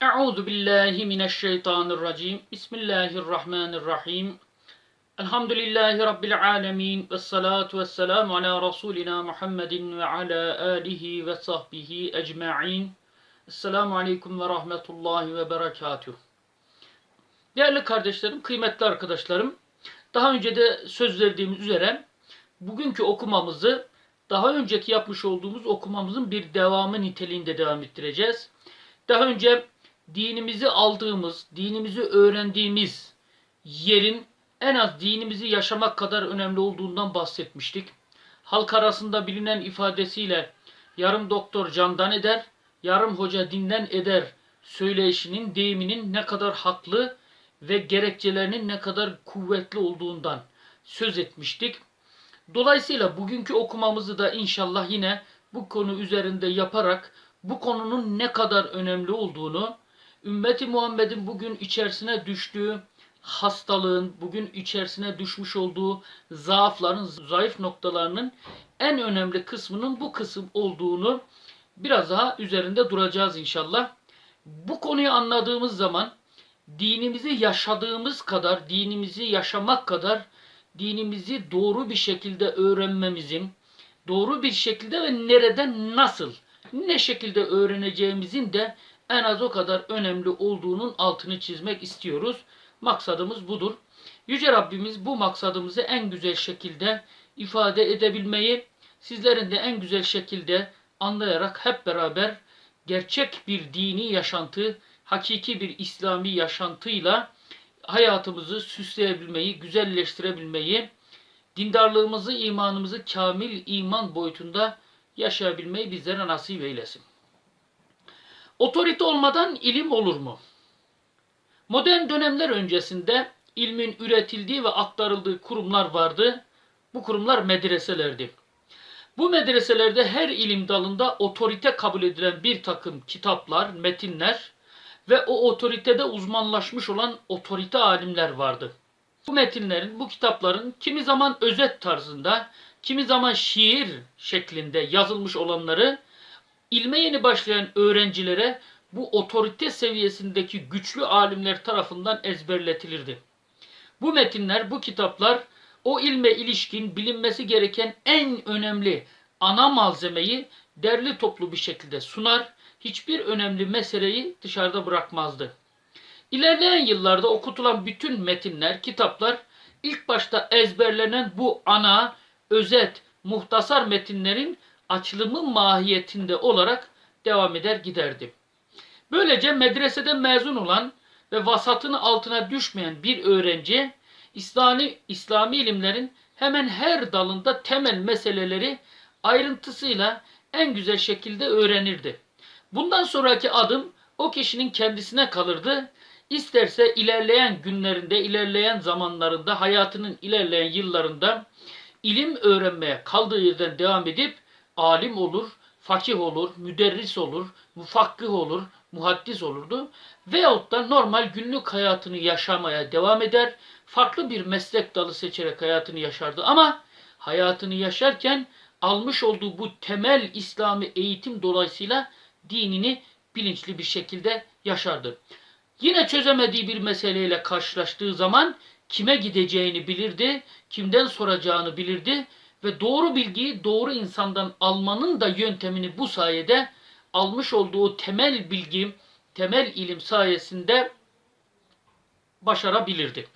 Euzu billahi mineşşeytanirracim. Bismillahirrahmanirrahim. Elhamdülillahi rabbil alamin ve salatu vesselamu ala rasulina Muhammedin ve ala alihi ve sahbihi ecmaîn. Esselamu aleyküm ve rahmetullahi ve berekatuh. Değerli kardeşlerim, kıymetli arkadaşlarım, daha önce de söz verdiğimiz üzere bugünkü okumamızı daha önceki yapmış olduğumuz okumamızın bir devamı niteliğinde devam ettireceğiz. Daha önce dinimizi aldığımız, dinimizi öğrendiğimiz yerin en az dinimizi yaşamak kadar önemli olduğundan bahsetmiştik. Halk arasında bilinen ifadesiyle yarım doktor candan eder, yarım hoca dinden eder söyleyişinin, deyiminin ne kadar haklı ve gerekçelerinin ne kadar kuvvetli olduğundan söz etmiştik. Dolayısıyla bugünkü okumamızı da inşallah yine bu konu üzerinde yaparak bu konunun ne kadar önemli olduğunu, ümmeti Muhammed'in bugün içerisine düştüğü hastalığın, bugün içerisine düşmüş olduğu zaafların, zayıf noktalarının en önemli kısmının bu kısım olduğunu biraz daha üzerinde duracağız inşallah. Bu konuyu anladığımız zaman dinimizi yaşadığımız kadar, dinimizi yaşamak kadar dinimizi doğru bir şekilde öğrenmemizin, doğru bir şekilde ve nereden nasıl, ne şekilde öğreneceğimizin de en az o kadar önemli olduğunun altını çizmek istiyoruz. Maksadımız budur. Yüce Rabbimiz bu maksadımızı en güzel şekilde ifade edebilmeyi, sizlerin de en güzel şekilde anlayarak hep beraber gerçek bir dini yaşantı, hakiki bir İslami yaşantıyla hayatımızı süsleyebilmeyi, güzelleştirebilmeyi, dindarlığımızı, imanımızı kamil iman boyutunda yaşayabilmeyi bizlere nasip eylesin. Otorite olmadan ilim olur mu? Modern dönemler öncesinde ilmin üretildiği ve aktarıldığı kurumlar vardı. Bu kurumlar medreselerdi. Bu medreselerde her ilim dalında otorite kabul edilen bir takım kitaplar, metinler ve o otoritede uzmanlaşmış olan otorite alimler vardı. Bu metinlerin, bu kitapların kimi zaman özet tarzında, kimi zaman şiir şeklinde yazılmış olanları ilme yeni başlayan öğrencilere bu otorite seviyesindeki güçlü alimler tarafından ezberletilirdi. Bu metinler, bu kitaplar o ilme ilişkin bilinmesi gereken en önemli ana malzemeyi derli toplu bir şekilde sunar, hiçbir önemli meseleyi dışarıda bırakmazdı. İlerleyen yıllarda okutulan bütün metinler, kitaplar ilk başta ezberlenen bu ana, özet, muhtasar metinlerin açılımı mahiyetinde olarak devam eder giderdi. Böylece medreseden mezun olan ve vasatın altına düşmeyen bir öğrenci İslami, İslami ilimlerin hemen her dalında temel meseleleri ayrıntısıyla en güzel şekilde öğrenirdi. Bundan sonraki adım o kişinin kendisine kalırdı. İsterse ilerleyen günlerinde, ilerleyen zamanlarında, hayatının ilerleyen yıllarında ilim öğrenmeye kaldığı yerden devam edip alim olur, fakih olur, müderris olur, mufakkih olur, muhaddis olurdu. Veyahut da normal günlük hayatını yaşamaya devam eder. Farklı bir meslek dalı seçerek hayatını yaşardı. Ama hayatını yaşarken almış olduğu bu temel İslami eğitim dolayısıyla dinini bilinçli bir şekilde yaşardı. Yine çözemediği bir meseleyle karşılaştığı zaman kime gideceğini bilirdi, kimden soracağını bilirdi ve doğru bilgiyi doğru insandan almanın da yöntemini bu sayede almış olduğu temel bilgi, temel ilim sayesinde başarabilirdi.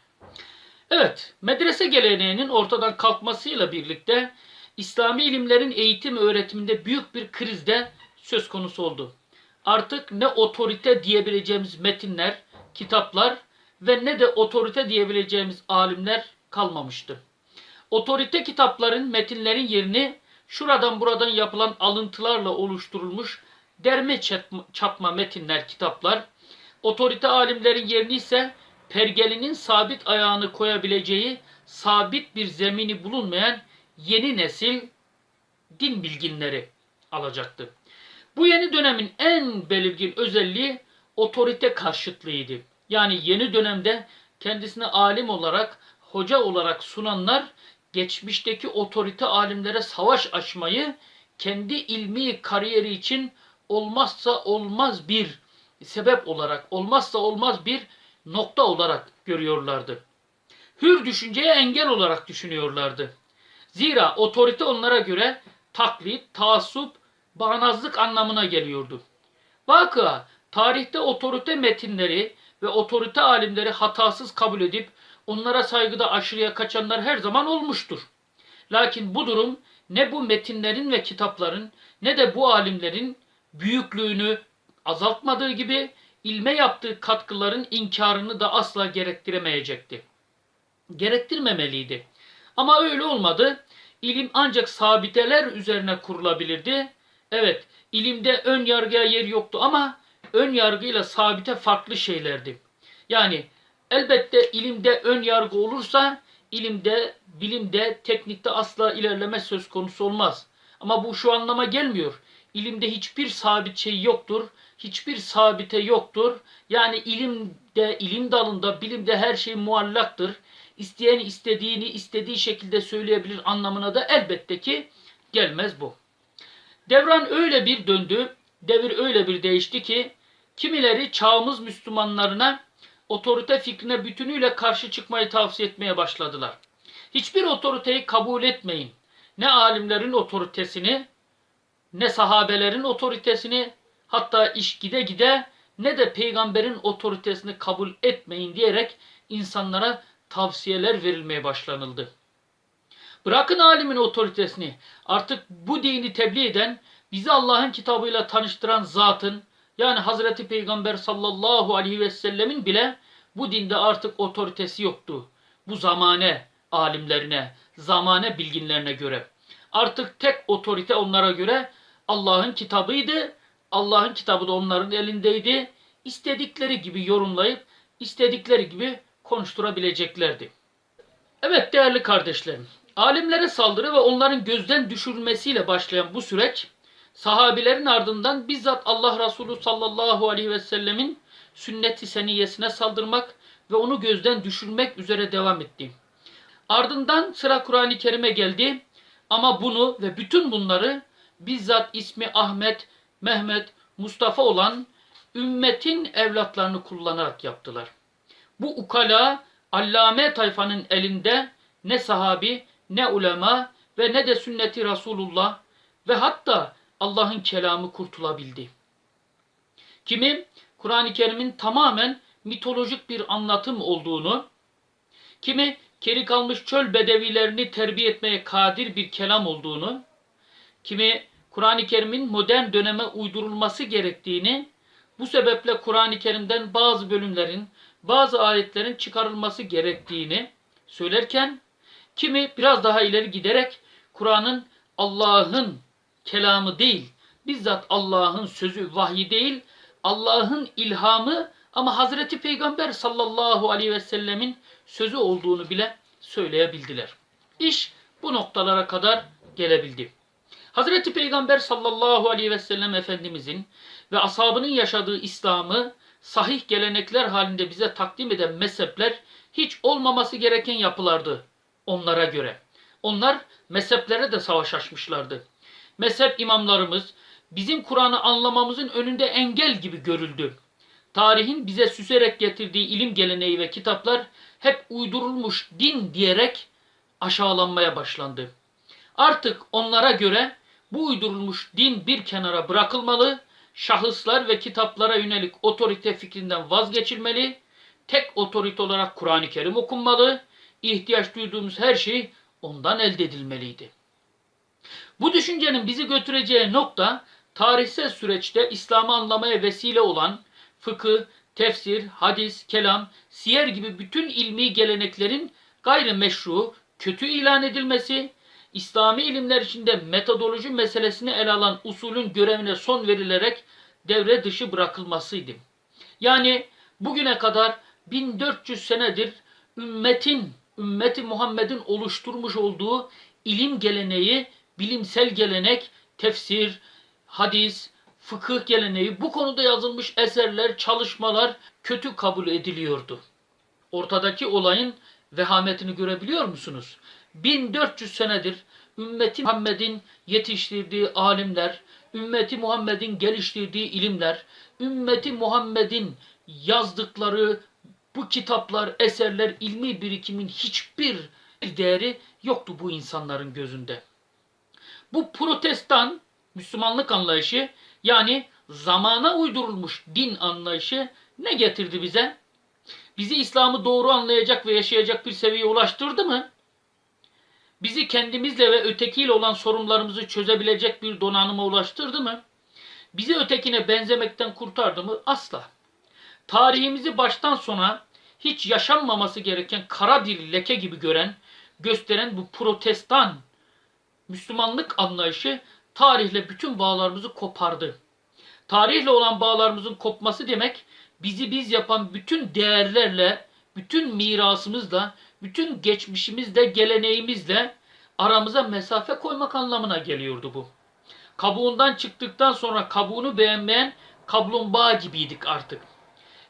Evet, medrese geleneğinin ortadan kalkmasıyla birlikte İslami ilimlerin eğitim öğretiminde büyük bir krizde söz konusu oldu. Artık ne otorite diyebileceğimiz metinler, kitaplar ve ne de otorite diyebileceğimiz alimler kalmamıştı. Otorite kitapların, metinlerin yerini şuradan buradan yapılan alıntılarla oluşturulmuş derme çapma metinler, kitaplar, otorite alimlerin yerini ise pergelinin sabit ayağını koyabileceği sabit bir zemini bulunmayan yeni nesil din bilginleri alacaktı. Bu yeni dönemin en belirgin özelliği otorite karşıtlığıydı. Yani yeni dönemde kendisine alim olarak, hoca olarak sunanlar geçmişteki otorite alimlere savaş açmayı kendi ilmi kariyeri için olmazsa olmaz bir sebep olarak olmazsa olmaz bir nokta olarak görüyorlardı. Hür düşünceye engel olarak düşünüyorlardı. Zira otorite onlara göre taklit, taassup, bağnazlık anlamına geliyordu. Vakıa tarihte otorite metinleri ve otorite alimleri hatasız kabul edip onlara saygıda aşırıya kaçanlar her zaman olmuştur. Lakin bu durum ne bu metinlerin ve kitapların ne de bu alimlerin büyüklüğünü azaltmadığı gibi ilme yaptığı katkıların inkarını da asla gerektiremeyecekti. Gerektirmemeliydi. Ama öyle olmadı. İlim ancak sabiteler üzerine kurulabilirdi. Evet, ilimde ön yargıya yer yoktu ama ön yargıyla sabite farklı şeylerdi. Yani elbette ilimde ön yargı olursa ilimde, bilimde, teknikte asla ilerleme söz konusu olmaz. Ama bu şu anlama gelmiyor. İlimde hiçbir sabit şey yoktur. Hiçbir sabite yoktur. Yani ilimde, ilim dalında, bilimde her şey muallaktır. İsteyen istediğini istediği şekilde söyleyebilir anlamına da elbette ki gelmez bu. Devran öyle bir döndü, devir öyle bir değişti ki kimileri çağımız Müslümanlarına otorite fikrine bütünüyle karşı çıkmayı tavsiye etmeye başladılar. Hiçbir otoriteyi kabul etmeyin. Ne alimlerin otoritesini, ne sahabelerin otoritesini, hatta iş gide gide ne de peygamberin otoritesini kabul etmeyin diyerek insanlara tavsiyeler verilmeye başlanıldı. Bırakın alimin otoritesini. Artık bu dini tebliğ eden, bizi Allah'ın kitabıyla tanıştıran zatın, yani Hazreti Peygamber sallallahu aleyhi ve sellemin bile bu dinde artık otoritesi yoktu. Bu zamane alimlerine, zamane bilginlerine göre. Artık tek otorite onlara göre Allah'ın kitabıydı. Allah'ın kitabı da onların elindeydi. İstedikleri gibi yorumlayıp istedikleri gibi konuşturabileceklerdi. Evet değerli kardeşlerim, alimlere saldırı ve onların gözden düşürülmesiyle başlayan bu süreç, sahabilerin ardından bizzat Allah Resulü sallallahu aleyhi ve sellemin sünnet-i seniyesine saldırmak ve onu gözden düşürmek üzere devam etti. Ardından sıra Kur'an-ı Kerim'e geldi ama bunu ve bütün bunları bizzat ismi Ahmet, Mehmet, Mustafa olan ümmetin evlatlarını kullanarak yaptılar. Bu ukala allame tayfanın elinde ne sahabi, ne ulema ve ne de sünneti Resulullah ve hatta Allah'ın kelamı kurtulabildi. Kimi? Kur'an-ı Kerim'in tamamen mitolojik bir anlatım olduğunu, kimi? Keri kalmış çöl bedevilerini terbiye etmeye kadir bir kelam olduğunu, kimi? Kur'an-ı Kerim'in modern döneme uydurulması gerektiğini, bu sebeple Kur'an-ı Kerim'den bazı bölümlerin, bazı ayetlerin çıkarılması gerektiğini söylerken, kimi? Biraz daha ileri giderek Kur'an'ın Allah'ın kelamı değil, bizzat Allah'ın sözü, vahyi değil, Allah'ın ilhamı ama Hazreti Peygamber sallallahu aleyhi ve sellemin sözü olduğunu bile söyleyebildiler. İş bu noktalara kadar gelebildi. Hazreti Peygamber sallallahu aleyhi ve sellem Efendimizin ve ashabının yaşadığı İslam'ı sahih gelenekler halinde bize takdim eden mezhepler hiç olmaması gereken yapılardı onlara göre. Onlar mezheplere de savaş açmışlardı. Mezhep imamlarımız bizim Kur'an'ı anlamamızın önünde engel gibi görüldü. Tarihin bize süserek getirdiği ilim geleneği ve kitaplar hep uydurulmuş din diyerek aşağılanmaya başlandı. Artık onlara göre bu uydurulmuş din bir kenara bırakılmalı, şahıslar ve kitaplara yönelik otorite fikrinden vazgeçilmeli, tek otorite olarak Kur'an-ı Kerim okunmalı, ihtiyaç duyduğumuz her şey ondan elde edilmeliydi. Bu düşüncenin bizi götüreceği nokta tarihsel süreçte İslam'ı anlamaya vesile olan fıkıh, tefsir, hadis, kelam, siyer gibi bütün ilmi geleneklerin gayrimeşru, kötü ilan edilmesi, İslami ilimler içinde metodoloji meselesini ele alan usulün görevine son verilerek devre dışı bırakılmasıydı. Yani bugüne kadar 1400 senedir ümmetin, ümmeti Muhammed'in oluşturmuş olduğu ilim geleneği, bilimsel gelenek, tefsir, hadis, fıkıh geleneği bu konuda yazılmış eserler, çalışmalar kötü kabul ediliyordu. Ortadaki olayın vehametini görebiliyor musunuz? 1400 senedir ümmeti Muhammed'in yetiştirdiği alimler, ümmeti Muhammed'in geliştirdiği ilimler, ümmeti Muhammed'in yazdıkları bu kitaplar, eserler, ilmi birikimin hiçbir değeri yoktu bu insanların gözünde. Bu protestan Müslümanlık anlayışı yani zamana uydurulmuş din anlayışı ne getirdi bize? Bizi İslam'ı doğru anlayacak ve yaşayacak bir seviyeye ulaştırdı mı? Bizi kendimizle ve ötekiyle olan sorunlarımızı çözebilecek bir donanıma ulaştırdı mı? Bizi ötekine benzemekten kurtardı mı? Asla. Tarihimizi baştan sona hiç yaşanmaması gereken kara bir leke gibi gören, gösteren bu protestan Müslümanlık anlayışı tarihle bütün bağlarımızı kopardı. Tarihle olan bağlarımızın kopması demek bizi biz yapan bütün değerlerle, bütün mirasımızla, bütün geçmişimizle, geleneğimizle aramıza mesafe koymak anlamına geliyordu bu. Kabuğundan çıktıktan sonra kabuğunu beğenmeyen kaplumbağa gibiydik artık.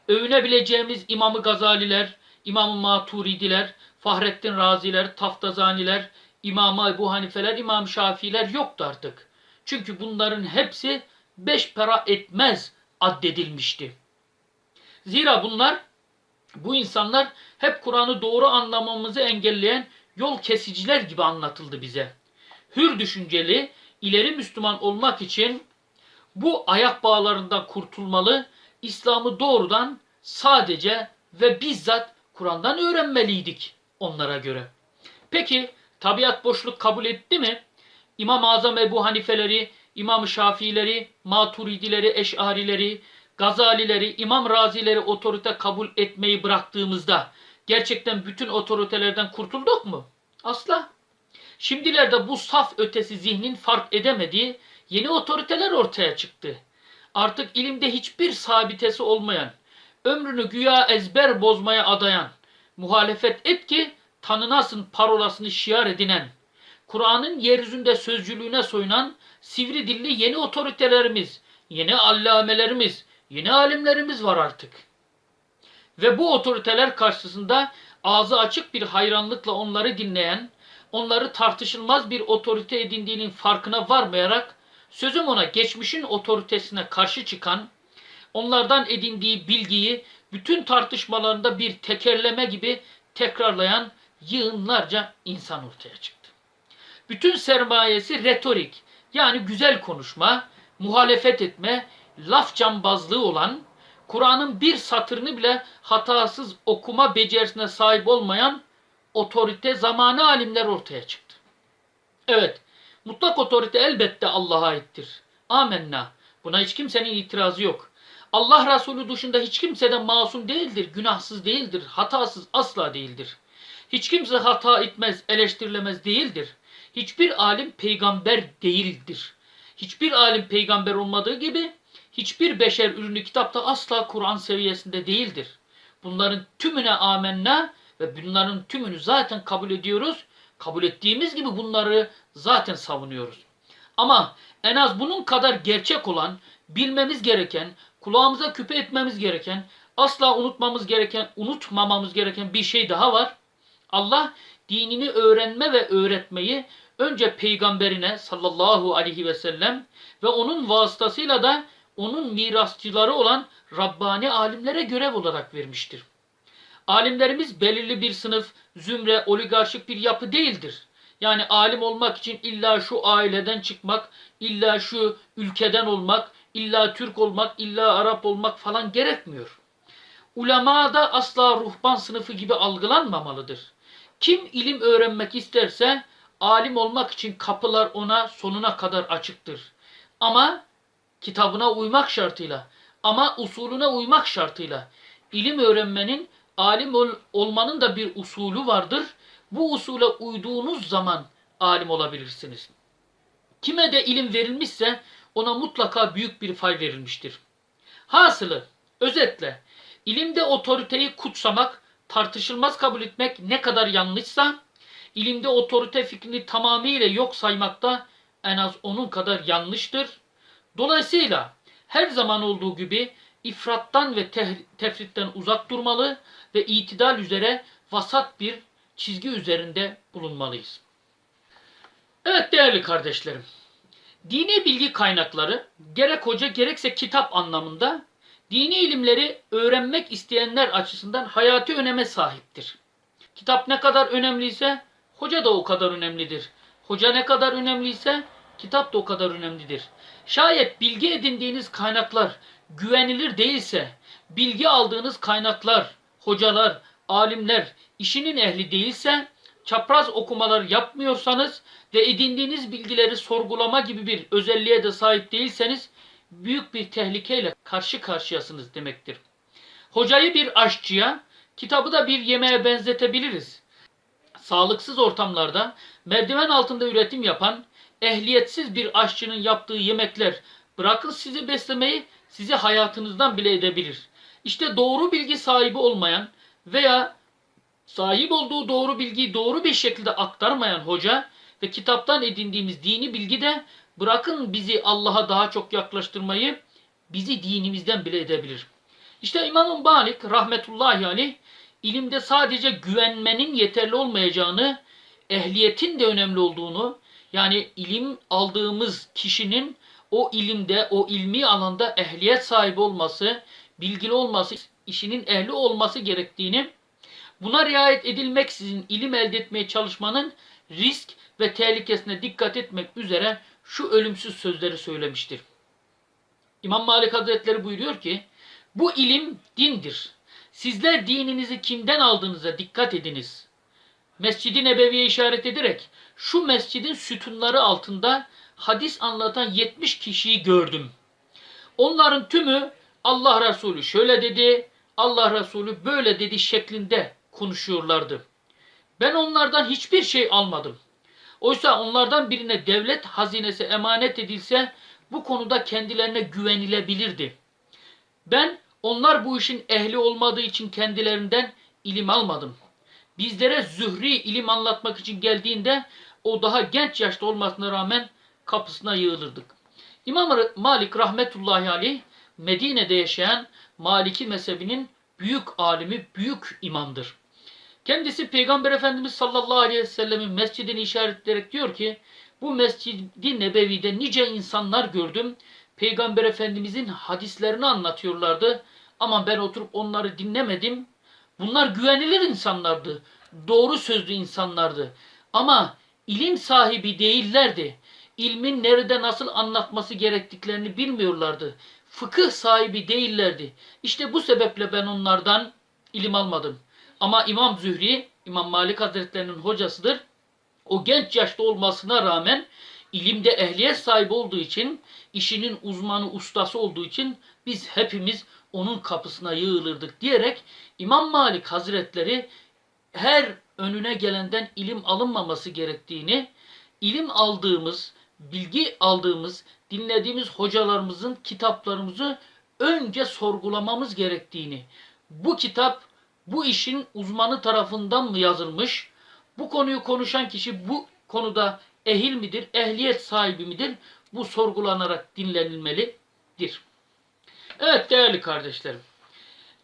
Övünebileceğimiz İmam-ı Gazaliler, İmam-ı Maturidiler, Fahrettin Raziler, Taftazaniler, İmam Ebu Hanifeler, İmam Şafiiler yoktu artık. Çünkü bunların hepsi beş para etmez addedilmişti. Zira bunlar, bu insanlar hep Kur'an'ı doğru anlamamızı engelleyen yol kesiciler gibi anlatıldı bize. Hür düşünceli, ileri Müslüman olmak için bu ayak bağlarından kurtulmalı, İslam'ı doğrudan sadece ve bizzat Kur'an'dan öğrenmeliydik onlara göre. Peki tabiat boşluk kabul etti mi? İmam-ı Azam Ebu Hanifeleri, İmam-ı Şafiileri, Maturidileri, Eş'arileri, Gazalileri, İmam Razileri otorite kabul etmeyi bıraktığımızda gerçekten bütün otoritelerden kurtulduk mu? Asla. Şimdilerde bu saf ötesi zihnin fark edemediği yeni otoriteler ortaya çıktı. Artık ilimde hiçbir sabitesi olmayan, ömrünü güya ezber bozmaya adayan, muhalefet et ki tanınasın parolasını şiar edinen, Kur'an'ın yeryüzünde sözcülüğüne soyunan sivri dilli yeni otoritelerimiz, yeni allamelerimiz, yeni alimlerimiz var artık. Ve bu otoriteler karşısında ağzı açık bir hayranlıkla onları dinleyen, onları tartışılmaz bir otorite edindiğinin farkına varmayarak sözüm ona geçmişin otoritesine karşı çıkan, onlardan edindiği bilgiyi bütün tartışmalarında bir tekerleme gibi tekrarlayan yığınlarca insan ortaya çıktı. Bütün sermayesi retorik yani güzel konuşma, muhalefet etme, laf cambazlığı olan, Kur'an'ın bir satırını bile hatasız okuma becerisine sahip olmayan otorite zamanı alimler ortaya çıktı. Evet, mutlak otorite elbette Allah'a aittir. Amenna. Buna hiç kimsenin itirazı yok. Allah Resulü dışında hiç kimse de masum değildir, günahsız değildir, hatasız asla değildir. Hiç kimse hata etmez, eleştirilemez değildir. Hiçbir alim peygamber değildir. Hiçbir alim peygamber olmadığı gibi hiçbir beşer ürünü kitapta asla Kur'an seviyesinde değildir. Bunların tümüne amenna ve bunların tümünü zaten kabul ediyoruz. Kabul ettiğimiz gibi bunları zaten savunuyoruz. Ama en az bunun kadar gerçek olan, bilmemiz gereken, kulağımıza küpe etmemiz gereken, asla unutmamız gereken, unutmamamız gereken bir şey daha var. Allah dinini öğrenme ve öğretmeyi önce peygamberine sallallahu aleyhi ve sellem ve onun vasıtasıyla da onun mirasçıları olan Rabbani alimlere görev olarak vermiştir. Alimlerimiz belirli bir sınıf, zümre, oligarşik bir yapı değildir. Yani alim olmak için illa şu aileden çıkmak, illa şu ülkeden olmak, illa Türk olmak, illa Arap olmak falan gerekmiyor. Ulema da asla ruhban sınıfı gibi algılanmamalıdır. Kim ilim öğrenmek isterse alim olmak için kapılar ona sonuna kadar açıktır. Ama kitabına uymak şartıyla, ama usulüne uymak şartıyla ilim öğrenmenin, alim ol, olmanın da bir usulü vardır. Bu usule uyduğunuz zaman alim olabilirsiniz. Kime de ilim verilmişse ona mutlaka büyük bir fay verilmiştir. Hasılı, özetle, ilimde otoriteyi kutsamak, tartışılmaz kabul etmek ne kadar yanlışsa, ilimde otorite fikrini tamamıyla yok saymak da en az onun kadar yanlıştır. Dolayısıyla her zaman olduğu gibi ifrattan ve tefritten uzak durmalı ve itidal üzere vasat bir çizgi üzerinde bulunmalıyız. Evet değerli kardeşlerim. Dini bilgi kaynakları gerek hoca gerekse kitap anlamında dini ilimleri öğrenmek isteyenler açısından hayati öneme sahiptir. Kitap ne kadar önemliyse hoca da o kadar önemlidir. Hoca ne kadar önemliyse kitap da o kadar önemlidir. Şayet bilgi edindiğiniz kaynaklar güvenilir değilse, bilgi aldığınız kaynaklar, hocalar, alimler işinin ehli değilse, çapraz okumalar yapmıyorsanız ve edindiğiniz bilgileri sorgulama gibi bir özelliğe de sahip değilseniz büyük bir tehlikeyle karşı karşıyasınız demektir. Hocayı bir aşçıya, kitabı da bir yemeğe benzetebiliriz. Sağlıksız ortamlarda merdiven altında üretim yapan ehliyetsiz bir aşçının yaptığı yemekler bırakın sizi beslemeyi sizi hayatınızdan bile edebilir. İşte doğru bilgi sahibi olmayan veya sahip olduğu doğru bilgiyi doğru bir şekilde aktarmayan hoca ve kitaptan edindiğimiz dini bilgi de bırakın bizi Allah'a daha çok yaklaştırmayı bizi dinimizden bile edebilir. İşte İmam Malik rahmetullahi aleyh ilimde sadece güvenmenin yeterli olmayacağını, ehliyetin de önemli olduğunu, yani ilim aldığımız kişinin o ilimde, o ilmi alanda ehliyet sahibi olması, bilgili olması, işinin ehli olması gerektiğini, buna riayet edilmeksizin ilim elde etmeye çalışmanın risk ve tehlikesine dikkat etmek üzere şu ölümsüz sözleri söylemiştir. İmam Malik Hazretleri buyuruyor ki, bu ilim dindir. Sizler dininizi kimden aldığınıza dikkat ediniz. Mescid-i Nebevi'ye işaret ederek şu mescidin sütunları altında hadis anlatan 70 kişiyi gördüm. Onların tümü Allah Resulü şöyle dedi, Allah Resulü böyle dedi şeklinde konuşuyorlardı. Ben onlardan hiçbir şey almadım. Oysa onlardan birine devlet hazinesi emanet edilse bu konuda kendilerine güvenilebilirdi. Ben onlar bu işin ehli olmadığı için kendilerinden ilim almadım. Bizlere Zühri ilim anlatmak için geldiğinde o daha genç yaşta olmasına rağmen kapısına yığılırdık. İmam Malik rahmetullahi aleyh Medine'de yaşayan Maliki mezhebinin büyük alimi, büyük imamdır. Kendisi Peygamber Efendimiz sallallahu aleyhi ve sellemin mescidini işaretleyerek diyor ki bu mescidi nebevide nice insanlar gördüm. Peygamber Efendimizin hadislerini anlatıyorlardı. Ama ben oturup onları dinlemedim. Bunlar güvenilir insanlardı. Doğru sözlü insanlardı. Ama ilim sahibi değillerdi. İlmin nerede nasıl anlatması gerektiklerini bilmiyorlardı. Fıkıh sahibi değillerdi. İşte bu sebeple ben onlardan ilim almadım. Ama İmam Zühri, İmam Malik Hazretlerinin hocasıdır. O genç yaşta olmasına rağmen ilimde ehliyet sahibi olduğu için, işinin uzmanı, ustası olduğu için biz hepimiz onun kapısına yığılırdık diyerek İmam Malik Hazretleri her önüne gelenden ilim alınmaması gerektiğini, ilim aldığımız, bilgi aldığımız, dinlediğimiz hocalarımızın kitaplarımızı önce sorgulamamız gerektiğini, bu kitap bu işin uzmanı tarafından mı yazılmış, bu konuyu konuşan kişi bu konuda ehil midir, ehliyet sahibi midir, bu sorgulanarak dinlenilmelidir. Evet değerli kardeşlerim.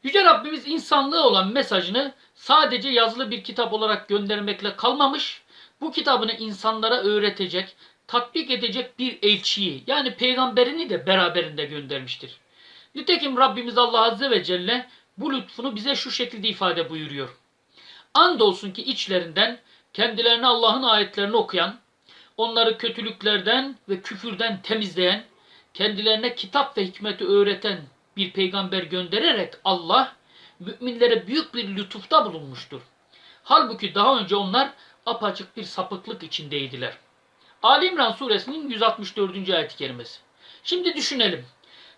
Yüce Rabbimiz insanlığı olan mesajını sadece yazılı bir kitap olarak göndermekle kalmamış, bu kitabını insanlara öğretecek, tatbik edecek bir elçiyi yani peygamberini de beraberinde göndermiştir. Nitekim Rabbimiz Allah Azze ve Celle bu lütfunu bize şu şekilde ifade buyuruyor. Andolsun ki içlerinden kendilerine Allah'ın ayetlerini okuyan, onları kötülüklerden ve küfürden temizleyen, kendilerine kitap ve hikmeti öğreten bir peygamber göndererek Allah müminlere büyük bir lütufta bulunmuştur. Halbuki daha önce onlar apaçık bir sapıklık içindeydiler. Ali İmran suresinin 164. ayet-i kerimesi. Şimdi düşünelim.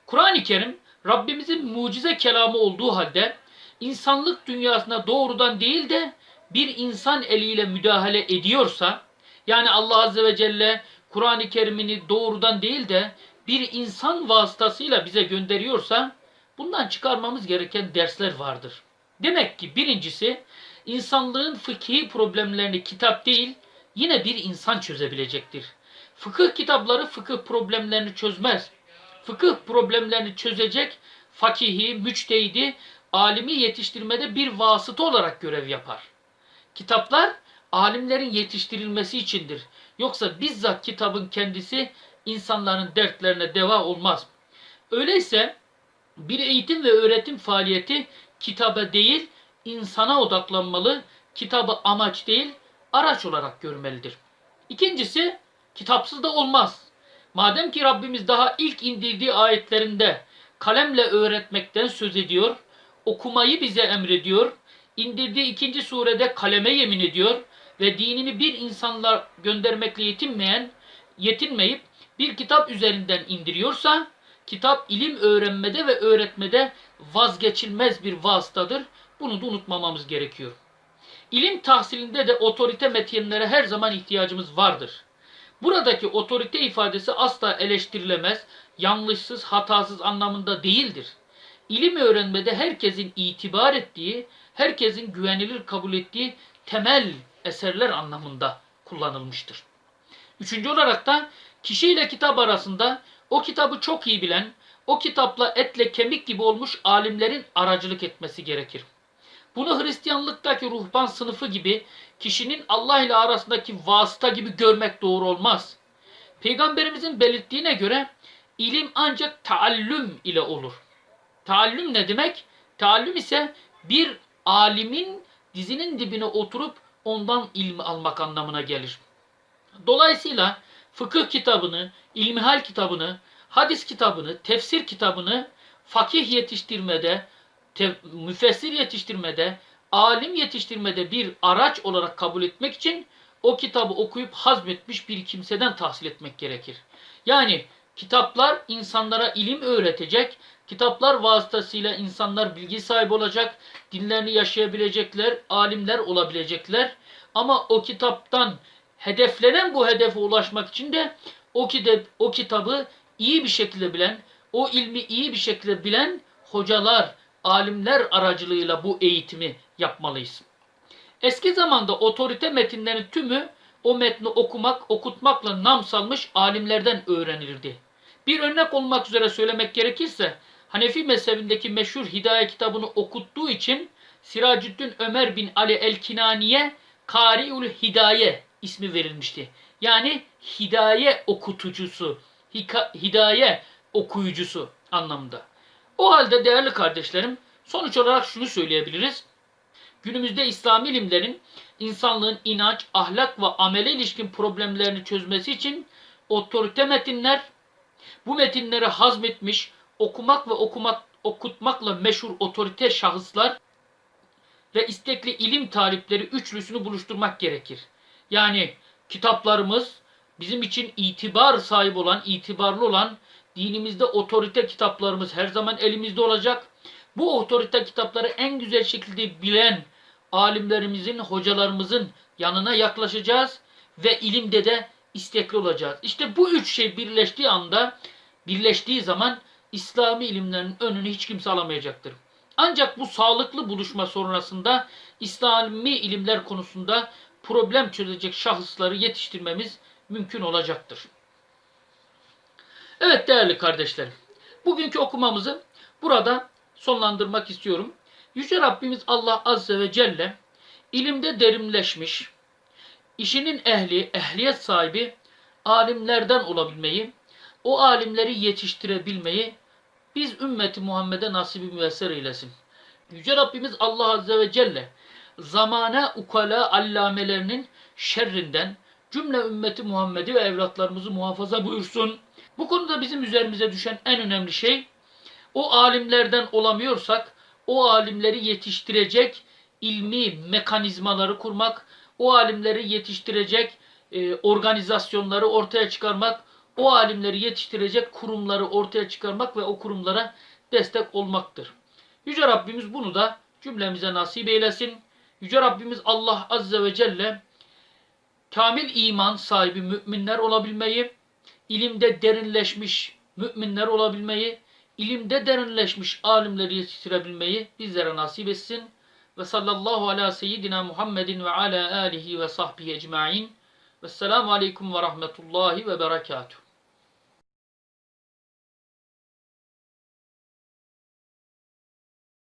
Kur'an-ı Kerim Rabbimizin mucize kelamı olduğu halde insanlık dünyasına doğrudan değil de bir insan eliyle müdahale ediyorsa yani Allah Azze ve Celle Kur'an-ı Kerim'ini doğrudan değil de bir insan vasıtasıyla bize gönderiyorsa bundan çıkarmamız gereken dersler vardır. Demek ki birincisi insanlığın fıkhi problemlerini kitap değil yine bir insan çözebilecektir. Fıkıh kitapları fıkıh problemlerini çözmez. Fıkıh problemlerini çözecek fakihi, müçtehidi, alimi yetiştirmede bir vasıta olarak görev yapar. Kitaplar alimlerin yetiştirilmesi içindir. Yoksa bizzat kitabın kendisi insanların dertlerine deva olmaz. Öyleyse bir eğitim ve öğretim faaliyeti kitaba değil, insana odaklanmalı, kitabı amaç değil, araç olarak görmelidir. İkincisi, kitapsız da olmaz. Madem ki Rabbimiz daha ilk indirdiği ayetlerinde kalemle öğretmekten söz ediyor, okumayı bize emrediyor, indirdiği ikinci surede kaleme yemin ediyor ve dinini bir insanla göndermekle yetinmeyen, yetinmeyip bir kitap üzerinden indiriyorsa, kitap ilim öğrenmede ve öğretmede vazgeçilmez bir vasıtadır. Bunu da unutmamamız gerekiyor. İlim tahsilinde de otorite metinlere her zaman ihtiyacımız vardır. Buradaki otorite ifadesi asla eleştirilemez, yanlışsız, hatasız anlamında değildir. İlim öğrenmede herkesin itibar ettiği, herkesin güvenilir kabul ettiği temel eserler anlamında kullanılmıştır. Üçüncü olarak da kişiyle kitap arasında o kitabı çok iyi bilen, o kitapla etle kemik gibi olmuş alimlerin aracılık etmesi gerekir. Bunu Hristiyanlıktaki ruhban sınıfı gibi kişinin Allah ile arasındaki vasıta gibi görmek doğru olmaz. Peygamberimizin belirttiğine göre ilim ancak taallüm ile olur. Taallüm ne demek? Taallüm ise bir alimin dizinin dibine oturup ondan ilmi almak anlamına gelir. Dolayısıyla fıkıh kitabını, ilmihal kitabını, hadis kitabını, tefsir kitabını fakih yetiştirmede, müfessir yetiştirmede, alim yetiştirmede bir araç olarak kabul etmek için o kitabı okuyup hazmetmiş bir kimseden tahsil etmek gerekir. Yani kitaplar insanlara ilim öğretecek, kitaplar vasıtasıyla insanlar bilgi sahibi olacak, dinlerini yaşayabilecekler, alimler olabilecekler. Ama o kitaptan hedeflenen bu hedefe ulaşmak için de o, kitap, o kitabı iyi bir şekilde bilen, o ilmi iyi bir şekilde bilen hocalar, alimler aracılığıyla bu eğitimi yapmalıyız. Eski zamanda otorite metinlerin tümü o metni okumak, okutmakla nam salmış alimlerden öğrenilirdi. Bir örnek olmak üzere söylemek gerekirse Hanefi mezhebindeki meşhur Hidaye kitabını okuttuğu için Siracüddin Ömer bin Ali el-Kinani'ye Kari'ül Hidaye ismi verilmişti. Yani hidaye okutucusu, hidaye okuyucusu anlamında. O halde değerli kardeşlerim sonuç olarak şunu söyleyebiliriz. Günümüzde İslami ilimlerin insanlığın inanç, ahlak ve amele ilişkin problemlerini çözmesi için otorite metinler, bu metinleri hazmetmiş, okumak ve okumak, okutmakla meşhur otorite şahıslar ve istekli ilim talipleri üçlüsünü buluşturmak gerekir. Yani kitaplarımız bizim için itibar sahibi olan, itibarlı olan dinimizde otorite kitaplarımız her zaman elimizde olacak. Bu otorite kitapları en güzel şekilde bilen alimlerimizin, hocalarımızın yanına yaklaşacağız ve ilimde de istekli olacağız. İşte bu üç şey birleştiği anda, birleştiği zaman İslami ilimlerin önünü hiç kimse alamayacaktır. Ancak bu sağlıklı buluşma sonrasında İslami ilimler konusunda problem çözecek şahısları yetiştirmemiz mümkün olacaktır. Evet değerli kardeşlerim. Bugünkü okumamızı burada sonlandırmak istiyorum. Yüce Rabbimiz Allah Azze ve Celle ilimde derinleşmiş, işinin ehli, ehliyet sahibi alimlerden olabilmeyi, o alimleri yetiştirebilmeyi biz ümmeti Muhammed'e nasibi müyesser eylesin. Yüce Rabbimiz Allah Azze ve Celle zamana ukala allamelerinin şerrinden cümle ümmeti Muhammed'i ve evlatlarımızı muhafaza buyursun. Bu konuda bizim üzerimize düşen en önemli şey o alimlerden olamıyorsak o alimleri yetiştirecek ilmi mekanizmaları kurmak, o alimleri yetiştirecek e, organizasyonları ortaya çıkarmak, o alimleri yetiştirecek kurumları ortaya çıkarmak ve o kurumlara destek olmaktır. Yüce Rabbimiz bunu da cümlemize nasip eylesin. Yüce Rabbimiz Allah Azze ve Celle kamil iman sahibi müminler olabilmeyi, ilimde derinleşmiş müminler olabilmeyi, ilimde derinleşmiş alimleri yetiştirebilmeyi bizlere nasip etsin. Ve sallallahu ala seyyidina Muhammedin ve ala alihi ve sahbihi ecma'in. Vesselamu aleyküm ve rahmetullahi ve berekatuhu.